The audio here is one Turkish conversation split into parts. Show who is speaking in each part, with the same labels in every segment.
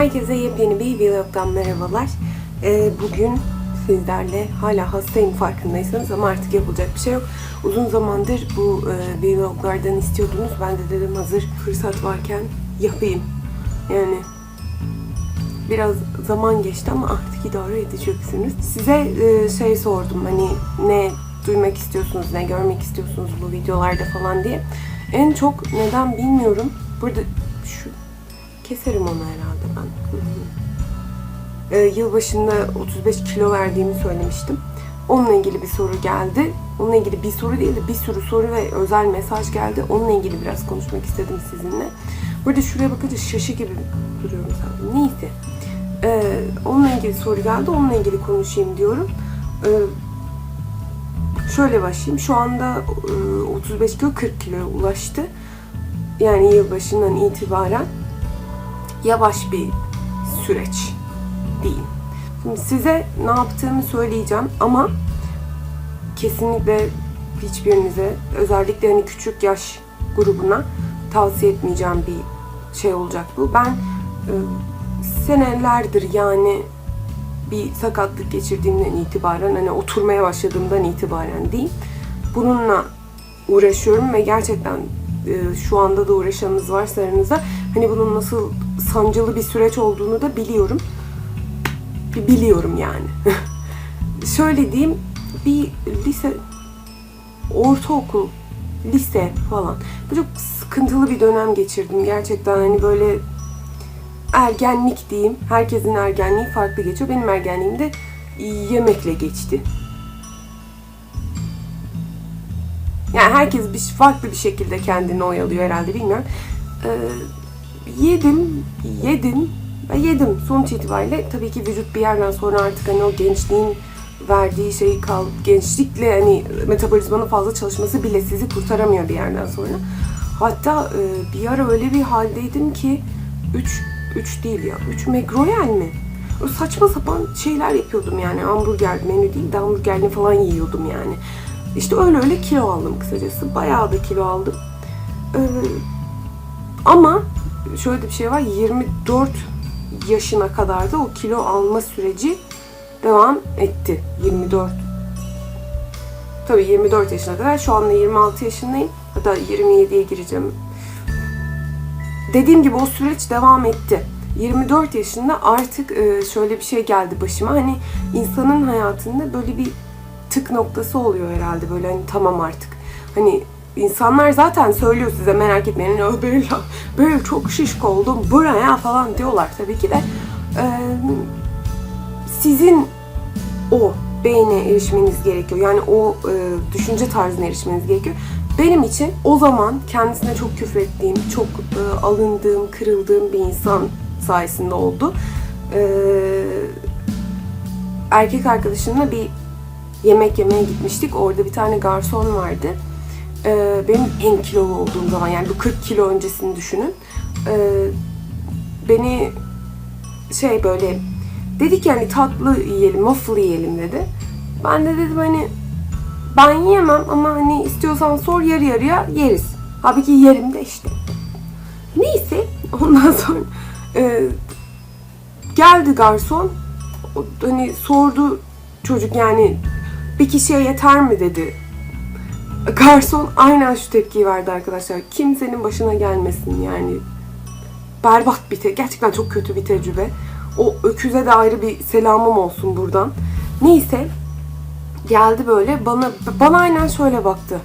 Speaker 1: Herkese yepyeni bir vlogdan merhabalar. Ee, bugün sizlerle hala hastayım farkındaysanız ama artık yapılacak bir şey yok. Uzun zamandır bu e, vloglardan istiyordunuz. Ben de dedim hazır fırsat varken yapayım. Yani biraz zaman geçti ama artık idare edeceksiniz. Size e, şey sordum hani ne duymak istiyorsunuz, ne görmek istiyorsunuz bu videolarda falan diye. En çok neden bilmiyorum. Burada keserim onu herhalde ben. Hı hı. E, yılbaşında 35 kilo verdiğimi söylemiştim. Onunla ilgili bir soru geldi. Onunla ilgili bir soru değil de bir sürü soru ve özel mesaj geldi. Onunla ilgili biraz konuşmak istedim sizinle. Burada şuraya bakınca şaşı gibi duruyorum zaten. Neyse. Ee, onunla ilgili soru geldi. Onunla ilgili konuşayım diyorum. Ee, şöyle başlayayım. Şu anda e, 35 kilo 40 kiloya ulaştı. Yani yılbaşından itibaren yavaş bir süreç diyeyim. Şimdi size ne yaptığımı söyleyeceğim ama kesinlikle hiçbirinize özellikle hani küçük yaş grubuna tavsiye etmeyeceğim bir şey olacak bu. Ben e, senelerdir yani bir sakatlık geçirdiğimden itibaren hani oturmaya başladığımdan itibaren değil bununla uğraşıyorum ve gerçekten e, şu anda da uğraşanınız varsa aranızda hani bunun nasıl sancılı bir süreç olduğunu da biliyorum. Biliyorum yani. Şöyle diyeyim bir lise ortaokul lise falan. Çok sıkıntılı bir dönem geçirdim. Gerçekten hani böyle ergenlik diyeyim. Herkesin ergenliği farklı geçiyor. Benim ergenliğim de yemekle geçti. Yani herkes bir farklı bir şekilde kendini oyalıyor herhalde bilmiyorum. Ee, yedim, yedim ve yedim. Sonuç itibariyle tabii ki vücut bir yerden sonra artık hani o gençliğin verdiği şeyi kal gençlikle hani metabolizmanın fazla çalışması bile sizi kurtaramıyor bir yerden sonra. Hatta e, bir ara öyle bir haldeydim ki 3 3 değil ya 3 McRoyal mi? O saçma sapan şeyler yapıyordum yani hamburger menü değil de hamburgerini falan yiyordum yani. İşte öyle öyle kilo aldım kısacası. Bayağı da kilo aldım. Ee, ama şöyle bir şey var. 24 yaşına kadar da o kilo alma süreci devam etti. 24. Tabii 24 yaşına kadar. Şu anda 26 yaşındayım. Hatta 27'ye gireceğim. Dediğim gibi o süreç devam etti. 24 yaşında artık e, şöyle bir şey geldi başıma. Hani insanın hayatında böyle bir tık noktası oluyor herhalde. Böyle hani tamam artık. Hani insanlar zaten söylüyor size merak etmeyin. Hani böyle, böyle çok şişko oldum buraya falan diyorlar tabii ki de. Ee, sizin o beyne erişmeniz gerekiyor. Yani o e, düşünce tarzına erişmeniz gerekiyor. Benim için o zaman kendisine çok küfür ettiğim, çok e, alındığım, kırıldığım bir insan sayesinde oldu. Ee, erkek arkadaşımla bir yemek yemeye gitmiştik. Orada bir tane garson vardı. Ee, benim en kilolu olduğum zaman yani bu 40 kilo öncesini düşünün. Ee, beni şey böyle dedi ki hani tatlı yiyelim, waffle yiyelim dedi. Ben de dedim hani ben yiyemem ama hani istiyorsan sor yarı yarıya yeriz. Halbuki yerim de işte. Neyse ondan sonra e, geldi garson. Hani sordu çocuk yani bir kişiye yeter mi dedi. Garson aynen şu tepkiyi verdi arkadaşlar. Kimsenin başına gelmesin yani. Berbat bir te gerçekten çok kötü bir tecrübe. O öküze de ayrı bir selamım olsun buradan. Neyse geldi böyle bana bana aynen şöyle baktı.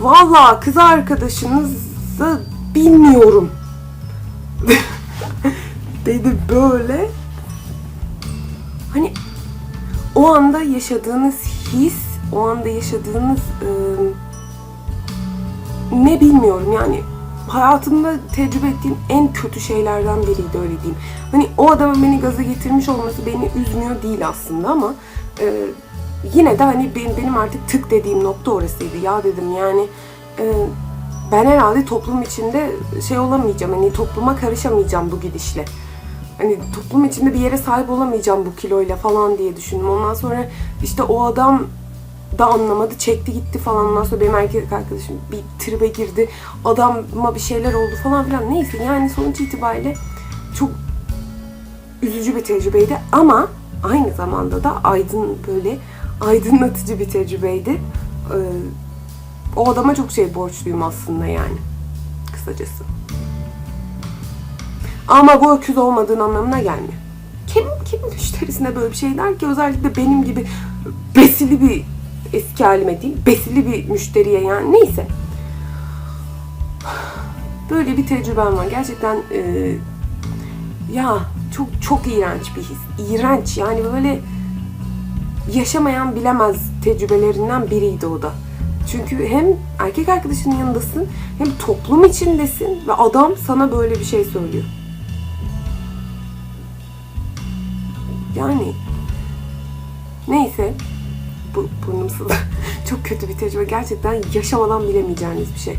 Speaker 1: Vallahi kız arkadaşınızı bilmiyorum. dedi böyle. Hani o anda yaşadığınız his, o anda yaşadığınız e, ne bilmiyorum yani hayatımda tecrübe ettiğim en kötü şeylerden biriydi öyle diyeyim. Hani o adamın beni gaza getirmiş olması beni üzmüyor değil aslında ama e, yine de hani benim, benim artık tık dediğim nokta orasıydı. Ya dedim yani e, ben herhalde toplum içinde şey olamayacağım. Hani topluma karışamayacağım bu gidişle hani toplum içinde bir yere sahip olamayacağım bu kiloyla falan diye düşündüm. Ondan sonra işte o adam da anlamadı. Çekti gitti falan. Ondan sonra benim erkek arkadaşım bir tribe girdi. Adama bir şeyler oldu falan filan. Neyse yani sonuç itibariyle çok üzücü bir tecrübeydi. Ama aynı zamanda da aydın böyle aydınlatıcı bir tecrübeydi. Ee, o adama çok şey borçluyum aslında yani. Kısacası. Ama bu öküz olmadığın anlamına gelmiyor. Kim, kim müşterisine böyle bir şey der ki özellikle benim gibi besili bir eski halime değil, besili bir müşteriye yani neyse. Böyle bir tecrübem var. Gerçekten e, ya çok çok iğrenç bir his. İğrenç yani böyle yaşamayan bilemez tecrübelerinden biriydi o da. Çünkü hem erkek arkadaşının yanındasın hem toplum içindesin ve adam sana böyle bir şey söylüyor. Yani neyse bu burnum sıvı. Çok kötü bir tecrübe. Gerçekten yaşamadan bilemeyeceğiniz bir şey.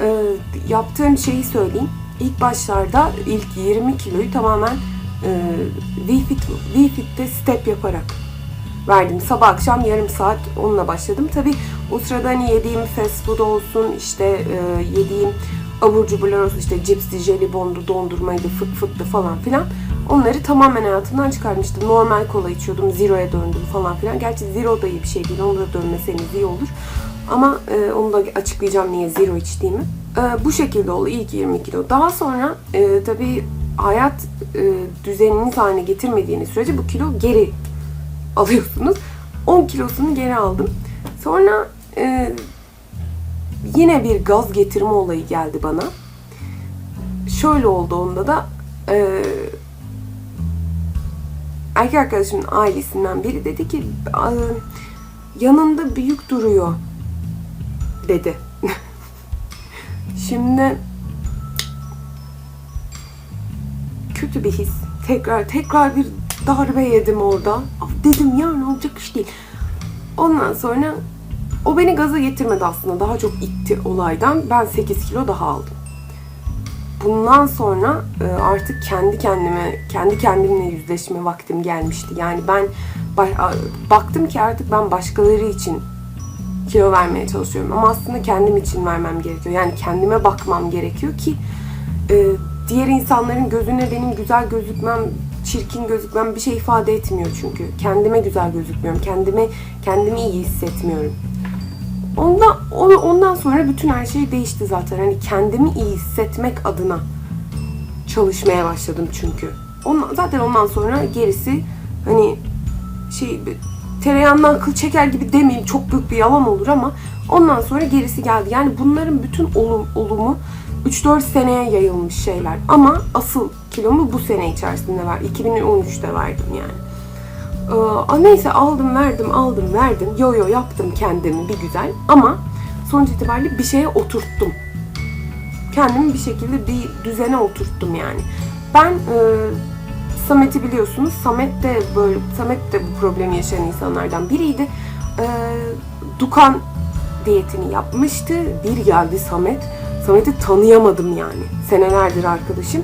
Speaker 1: Ee, yaptığım şeyi söyleyeyim. İlk başlarda ilk 20 kiloyu tamamen e, V-Fit, V-Fit'te step yaparak verdim. Sabah akşam yarım saat onunla başladım. Tabi o sırada hani yediğim fast food olsun, işte e, yediğim abur cuburlar olsun, işte cipsti, jelibondu, dondurmaydı, fıt fıttı falan filan. Onları tamamen hayatımdan çıkarmıştım. Normal kola içiyordum, zero'ya döndüm falan filan. Gerçi zero da iyi bir şey değil, onu da dönmeseniz iyi olur. Ama e, onu da açıklayacağım niye zero içtiğimi. E, bu şekilde oldu ilk 20 kilo. Daha sonra e, tabii hayat e, düzeniniz haline getirmediğiniz sürece bu kilo geri alıyorsunuz. 10 kilosunu geri aldım. Sonra e, yine bir gaz getirme olayı geldi bana. Şöyle oldu onda da e, erkek arkadaşımın ailesinden biri dedi ki "Aa, yanında büyük duruyor dedi. Şimdi kötü bir his. Tekrar tekrar bir darbe yedim orada. Dedim ya ne olacak iş değil. Ondan sonra o beni gaza getirmedi aslında. Daha çok itti olaydan. Ben 8 kilo daha aldım. Bundan sonra e, artık kendi kendime, kendi kendimle yüzleşme vaktim gelmişti. Yani ben baktım ki artık ben başkaları için kilo vermeye çalışıyorum. Ama aslında kendim için vermem gerekiyor. Yani kendime bakmam gerekiyor ki e, diğer insanların gözüne benim güzel gözükmem, çirkin gözükmem bir şey ifade etmiyor çünkü. Kendime güzel gözükmüyorum. Kendime kendimi iyi hissetmiyorum. Ondan ondan sonra bütün her şey değişti zaten. Hani kendimi iyi hissetmek adına çalışmaya başladım çünkü. Ondan, zaten ondan sonra gerisi hani şey tereyağından kıl çeker gibi demeyeyim çok büyük bir yalan olur ama ondan sonra gerisi geldi. Yani bunların bütün olum, olumu 3-4 seneye yayılmış şeyler. Ama asıl kilomu bu sene içerisinde ver. 2013'te verdim yani. Ee, neyse aldım verdim aldım verdim. Yo yo yaptım kendimi bir güzel. Ama sonuç itibariyle bir şeye oturttum. Kendimi bir şekilde bir düzene oturttum yani. Ben e, Samet'i biliyorsunuz. Samet de böyle Samet de bu problemi yaşayan insanlardan biriydi. Ee, Dukan diyetini yapmıştı. Bir geldi Samet. Samet'i tanıyamadım yani. Senelerdir arkadaşım.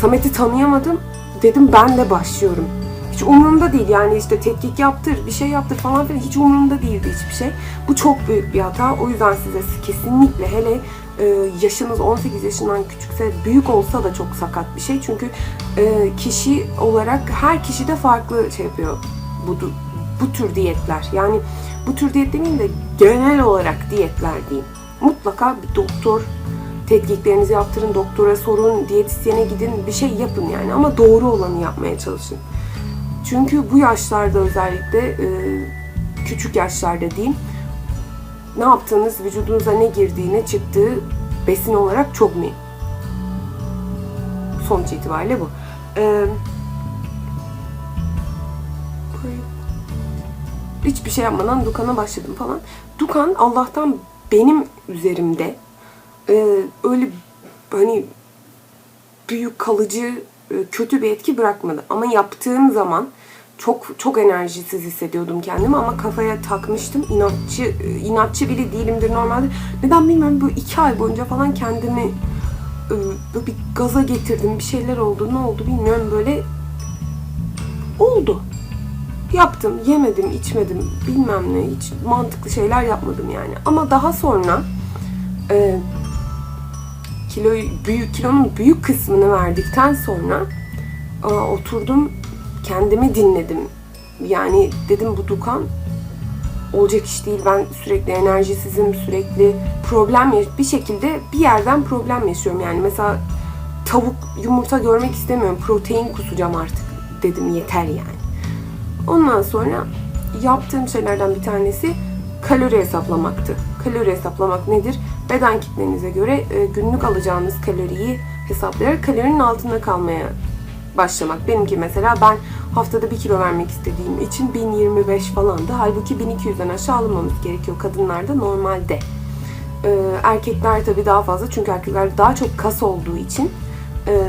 Speaker 1: Samet'i tanıyamadım. Dedim ben de başlıyorum. Hiç umurumda değil yani işte tetkik yaptır, bir şey yaptır falan filan hiç umurumda değildi hiçbir şey. Bu çok büyük bir hata. O yüzden size kesinlikle hele e, yaşınız 18 yaşından küçükse büyük olsa da çok sakat bir şey. Çünkü e, kişi olarak her kişi de farklı şey yapıyor bu, bu tür diyetler. Yani bu tür diyet demeyeyim de genel olarak diyetler diyeyim. Mutlaka bir doktor tetkiklerinizi yaptırın, doktora sorun, diyetisyene gidin, bir şey yapın yani ama doğru olanı yapmaya çalışın. Çünkü bu yaşlarda özellikle e, küçük yaşlarda diyeyim ne yaptığınız, vücudunuza ne girdiği, ne çıktığı besin olarak çok mühim. Sonuç itibariyle bu. Ee, hiçbir şey yapmadan Dukan'a başladım falan. Dukan Allah'tan benim üzerimde e, öyle hani büyük kalıcı e, kötü bir etki bırakmadı. Ama yaptığım zaman çok çok enerjisiz hissediyordum kendimi ama kafaya takmıştım. İnatçı inatçı biri değilimdir normalde. Neden bilmiyorum bu iki ay boyunca falan kendimi e, böyle bir gaza getirdim. Bir şeyler oldu. Ne oldu bilmiyorum böyle oldu. Yaptım, yemedim, içmedim, bilmem ne, hiç mantıklı şeyler yapmadım yani. Ama daha sonra e, kiloyu büyük kilonun büyük kısmını verdikten sonra e, oturdum kendimi dinledim. Yani dedim bu Dukan olacak iş değil. Ben sürekli enerjisizim, sürekli problem bir şekilde bir yerden problem yaşıyorum. Yani mesela tavuk, yumurta görmek istemiyorum. Protein kusacağım artık dedim yeter yani. Ondan sonra yaptığım şeylerden bir tanesi kalori hesaplamaktı. Kalori hesaplamak nedir? Beden kitlenize göre e, günlük alacağınız kaloriyi hesaplayarak kalorinin altında kalmaya başlamak. Benimki mesela ben haftada 1 kilo vermek istediğim için 1025 falandı. Halbuki 1200'den aşağı alınmamız gerekiyor kadınlarda normalde. Ee, erkekler tabii daha fazla çünkü erkeklerde daha çok kas olduğu için e,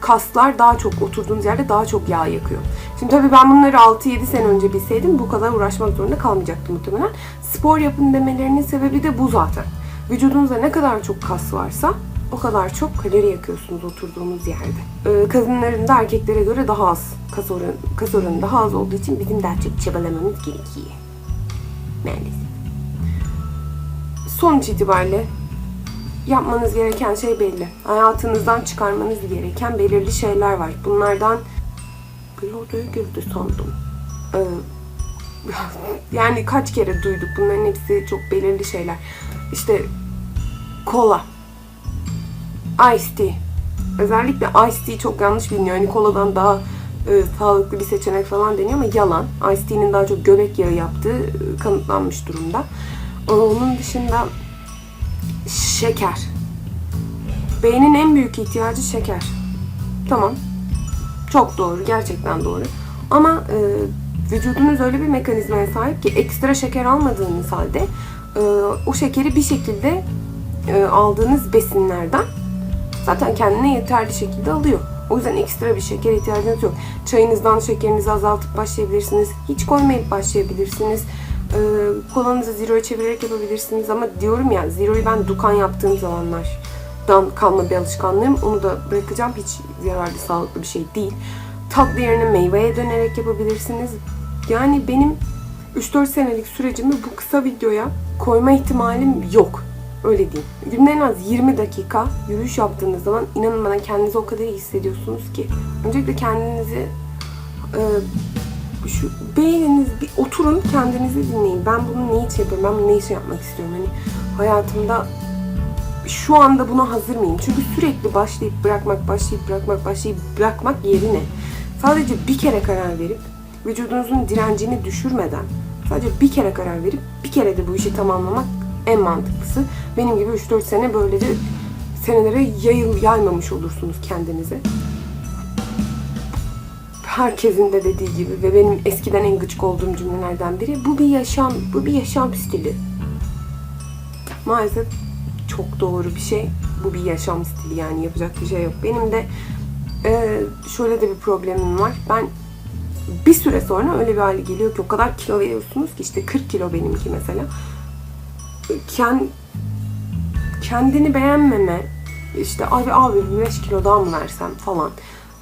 Speaker 1: kaslar daha çok oturduğunuz yerde daha çok yağ yakıyor. Şimdi tabii ben bunları 6-7 sene önce bilseydim bu kadar uğraşmak zorunda kalmayacaktım muhtemelen. Spor yapın demelerinin sebebi de bu zaten. Vücudunuzda ne kadar çok kas varsa o kadar çok kalori yakıyorsunuz oturduğunuz yerde. Ee, kadınların da erkeklere göre daha az kas oranı, kas oranı daha az olduğu için bizim daha çok çabalamamız gerekiyor. Maalesef. Sonuç itibariyle yapmanız gereken şey belli. Hayatınızdan çıkarmanız gereken belirli şeyler var. Bunlardan odaya girdi sandım. Ee, yani kaç kere duyduk. Bunların hepsi çok belirli şeyler. İşte kola, Ice tea. Özellikle Ice tea çok yanlış biliniyor. Yani koladan daha e, sağlıklı bir seçenek falan deniyor ama yalan. Ice tea'nin daha çok göbek yağı yaptığı e, kanıtlanmış durumda. Onun dışında şeker. Beynin en büyük ihtiyacı şeker. Tamam. Çok doğru. Gerçekten doğru. Ama e, vücudunuz öyle bir mekanizmaya sahip ki ekstra şeker almadığınız halde e, o şekeri bir şekilde e, aldığınız besinlerden zaten kendine yeterli şekilde alıyor. O yüzden ekstra bir şeker ihtiyacınız yok. Çayınızdan şekerinizi azaltıp başlayabilirsiniz. Hiç koymayıp başlayabilirsiniz. Ee, kolanızı zero'ya çevirerek yapabilirsiniz. Ama diyorum ya zero'yu ben dukan yaptığım zamanlardan kalma bir alışkanlığım. Onu da bırakacağım. Hiç yararlı, sağlıklı bir şey değil. Tatlı yerine meyveye dönerek yapabilirsiniz. Yani benim 3-4 senelik sürecimi bu kısa videoya koyma ihtimalim yok. Öyle değil. Günde en az 20 dakika yürüyüş yaptığınız zaman inanın bana kendinizi o kadar iyi hissediyorsunuz ki. Öncelikle kendinizi e, şu beğeniniz bir oturun kendinizi dinleyin. Ben bunu ne için yapıyorum? Ben bunu ne için yapmak istiyorum? Hani hayatımda şu anda buna hazır mıyım? Çünkü sürekli başlayıp bırakmak, başlayıp bırakmak, başlayıp bırakmak yerine sadece bir kere karar verip vücudunuzun direncini düşürmeden sadece bir kere karar verip bir kere de bu işi tamamlamak en mantıklısı. Benim gibi 3-4 sene böylece senelere yayıl, yaymamış olursunuz kendinize. Herkesin de dediği gibi ve benim eskiden en gıcık olduğum cümlelerden biri bu bir yaşam, bu bir yaşam stili. Maalesef çok doğru bir şey. Bu bir yaşam stili yani yapacak bir şey yok. Benim de e, şöyle de bir problemim var. Ben bir süre sonra öyle bir hale geliyor ki o kadar kilo veriyorsunuz ki işte 40 kilo benimki mesela. Kend, kendini beğenmeme, işte abi abi bir 5 kilo daha mı versem falan,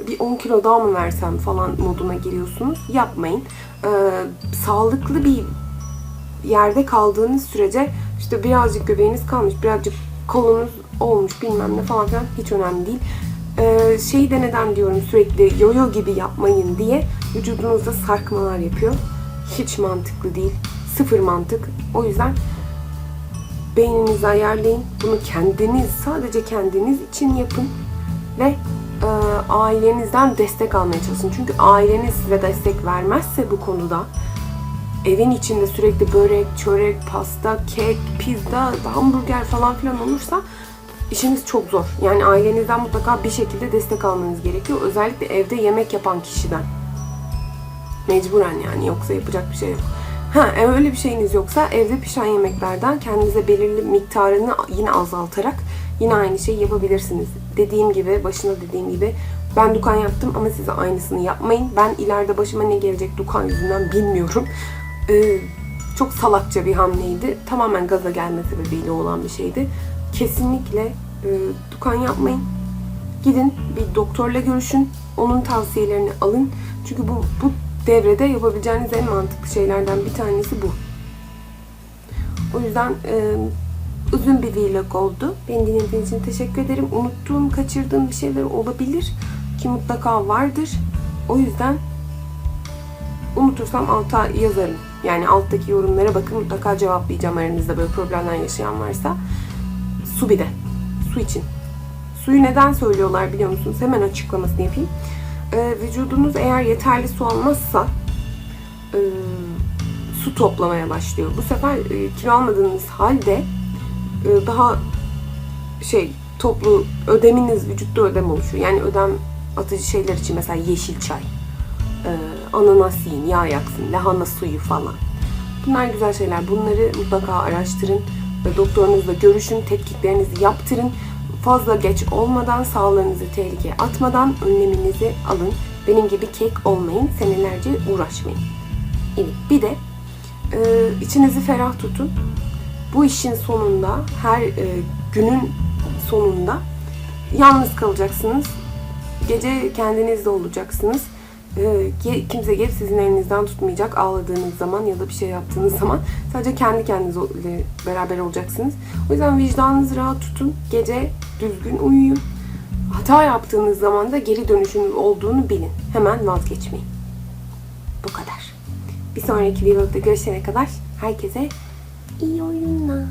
Speaker 1: bir 10 kilo daha mı versem falan moduna giriyorsunuz. Yapmayın. Ee, sağlıklı bir yerde kaldığınız sürece işte birazcık göbeğiniz kalmış, birazcık kolunuz olmuş bilmem ne falan filan hiç önemli değil. Ee, şeyi de neden diyorum sürekli yoyo gibi yapmayın diye vücudunuzda sarkmalar yapıyor. Hiç mantıklı değil. Sıfır mantık. O yüzden beyninizi ayarlayın. Bunu kendiniz, sadece kendiniz için yapın. Ve e, ailenizden destek almaya çalışın. Çünkü aileniz size destek vermezse bu konuda evin içinde sürekli börek, çörek, pasta, kek, pizza, hamburger falan filan olursa işiniz çok zor. Yani ailenizden mutlaka bir şekilde destek almanız gerekiyor. Özellikle evde yemek yapan kişiden. Mecburen yani yoksa yapacak bir şey yok. Ha e, öyle bir şeyiniz yoksa evde pişen yemeklerden kendinize belirli miktarını yine azaltarak yine aynı şeyi yapabilirsiniz. Dediğim gibi, başında dediğim gibi ben dukan yaptım ama size aynısını yapmayın. Ben ileride başıma ne gelecek dukan yüzünden bilmiyorum. Ee, çok salakça bir hamleydi. Tamamen gaza gelme sebebiyle olan bir şeydi. Kesinlikle e, dukan yapmayın. Gidin bir doktorla görüşün. Onun tavsiyelerini alın. Çünkü bu, bu devrede yapabileceğiniz en mantıklı şeylerden bir tanesi bu. O yüzden e, uzun bir vlog oldu. Beni dinlediğiniz için teşekkür ederim. Unuttuğum, kaçırdığım bir şeyler olabilir ki mutlaka vardır. O yüzden unutursam alta yazarım. Yani alttaki yorumlara bakın mutlaka cevaplayacağım aranızda böyle problemler yaşayan varsa. Su bir de. Su için. Suyu neden söylüyorlar biliyor musunuz? Hemen açıklamasını yapayım. Ee, vücudunuz eğer yeterli su almazsa e, su toplamaya başlıyor. Bu sefer e, kilo almadığınız halde e, daha şey toplu ödeminiz vücutta ödem oluşuyor. Yani ödem atıcı şeyler için mesela yeşil çay, ananas yiyin, yağ yaksın, lahana suyu falan. Bunlar güzel şeyler. Bunları mutlaka araştırın ve doktorunuzla görüşün, tetkiklerinizi yaptırın. Fazla geç olmadan, sağlığınızı tehlikeye atmadan önleminizi alın. Benim gibi kek olmayın, senelerce uğraşmayın. Evet, bir de e, içinizi ferah tutun. Bu işin sonunda, her e, günün sonunda yalnız kalacaksınız. Gece kendinizde olacaksınız. E, kimse gelip sizin elinizden tutmayacak ağladığınız zaman ya da bir şey yaptığınız zaman. Sadece kendi kendinizle beraber olacaksınız. O yüzden vicdanınızı rahat tutun. Gece düzgün uyuyun. Hata yaptığınız zaman da geri dönüşünün olduğunu bilin. Hemen vazgeçmeyin. Bu kadar. Bir sonraki vlogda görüşene kadar herkese iyi oyunlar.